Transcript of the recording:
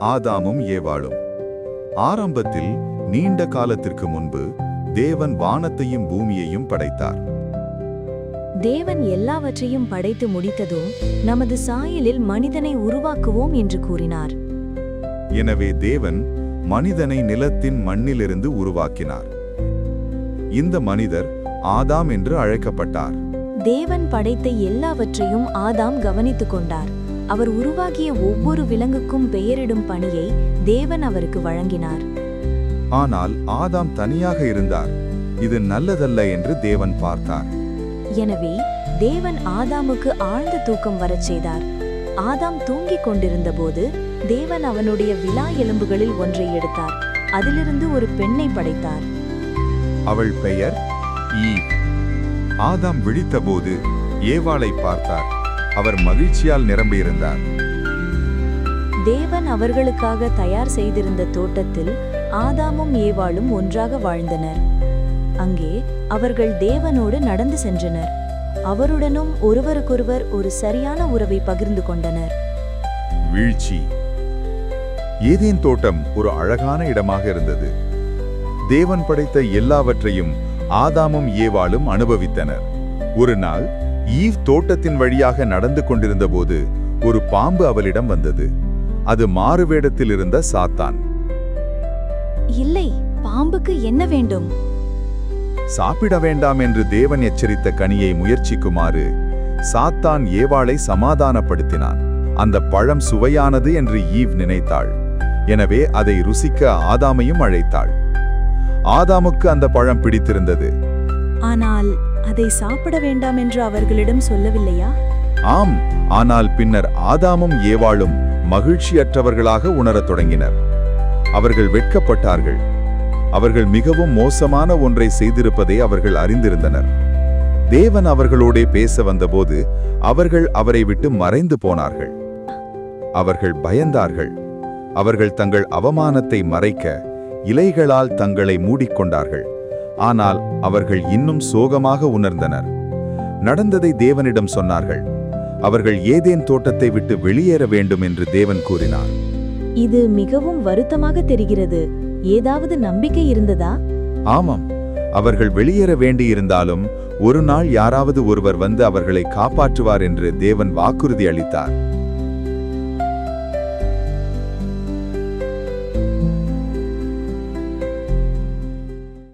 ஆதாமும் ஏவாளும். ஆரம்பத்தில் நீண்ட காலத்திற்கு முன்பு தேவன் வானத்தையும் பூமியையும் படைத்தார். தேவன் எல்லாவற்றையும் படைத்து முடித்ததும் நமது சாயலில் மனிதனை உருவாக்குவோம் என்று கூறினார். எனவே தேவன் மனிதனை நிலத்தின் மண்ணிலிருந்து உருவாக்கினார். இந்த மனிதர் ஆதாம் என்று அழைக்கப்பட்டார். தேவன் படைத்த எல்லாவற்றையும் ஆதாம் கவனித்துக் கொண்டார். அவர் உருவாக்கிய ஒவ்வொரு விலங்குக்கும் பெயரிடும் பணியை தேவன் அவருக்கு வழங்கினார். ஆனால் ஆதாம் தனியாக இருந்தார். இது நல்லதல்ல என்று தேவன் பார்த்தார். எனவே தேவன் ஆதாமுக்கு ஆழ்ந்த தூக்கம் வரச் செய்தார். ஆதாம் தூங்கிக் கொண்டிருந்தபோது தேவன் அவனுடைய விலா எலும்புகளில் ஒன்றை எடுத்தார். அதிலிருந்து ஒரு பெண்ணை படைத்தார். அவள் பெயர் ஈவ். ஆதாம் விழித்தபோது ஏவாளை பார்த்தார். அவர் மகிழ்ச்சியால் நிரம்பியிருந்தார். தேவன் அவர்களுக்காக தயார் செய்திருந்த தோட்டத்தில் ஆதாமும் ஏவாளும் ஒன்றாக வாழ்ந்தனர். அங்கே அவர்கள் தேவனோடு நடந்து சென்றனர். அவருடனும் ஒருவருக்கொருவர் ஒரு சரியான உறவை பகிர்ந்து கொண்டனர். வீழ்ச்சி. ஏதேன் தோட்டம் ஒரு அழகான இடமாக இருந்தது. தேவன் படைத்த எல்லாவற்றையும் ஆதாமும் ஏவாளும் அனுபவித்தனர். ஒரு நாள் ஈவ் தோட்டத்தின் வழியாக நடந்து கொண்டிருந்தபோது ஒரு பாம்பு அவளிடம் வந்தது. அது மாறுவேடத்தில் இருந்த சாத்தான். இல்லை பாம்புக்கு என்ன வேண்டும்? சாப்பிட வேண்டாம் என்று தேவன் எச்சரித்த கனியை முயற்சிக்குமாறு சாத்தான் ஏவாளை சமாதானப்படுத்தினான். அந்த பழம் சுவையானது என்று ஈவ் நினைத்தாள். எனவே அதை ருசிக்க ஆதாமையும் அழைத்தாள். ஆதாமுக்கு அந்த பழம் பிடித்திருந்தது. ஆனால் அதை சாப்பிட வேண்டாம் என்று அவர்களிடம் சொல்லவில்லையா? ஆம் ஆனால் பின்னர் ஆதாமும் ஏவாளும் மகிழ்ச்சியற்றவர்களாக உணரத் தொடங்கினர். அவர்கள் வெட்கப்பட்டார்கள். அவர்கள் மிகவும் மோசமான ஒன்றை செய்திருப்பதை அவர்கள் அறிந்திருந்தனர். தேவன் அவர்களோடே பேச வந்தபோது அவர்கள் அவரை விட்டு மறைந்து போனார்கள். அவர்கள் பயந்தார்கள். அவர்கள் தங்கள் அவமானத்தை மறைக்க இலைகளால் தங்களை மூடிக்கொண்டார்கள். ஆனால் அவர்கள் இன்னும் சோகமாக உணர்ந்தனர். நடந்ததை தேவனிடம் சொன்னார்கள். அவர்கள் ஏதேன் தோட்டத்தை விட்டு வெளியேற வேண்டும் என்று தேவன் கூறினார். இது மிகவும் வருத்தமாக தெரிகிறது. ஏதாவது நம்பிக்கை இருந்ததா? ஆமாம். அவர்கள் வெளியேற வேண்டியிருந்தாலும் ஒரு நாள் யாராவது ஒருவர் வந்து அவர்களை காப்பாற்றுவார் என்று தேவன் வாக்குறுதி அளித்தார்.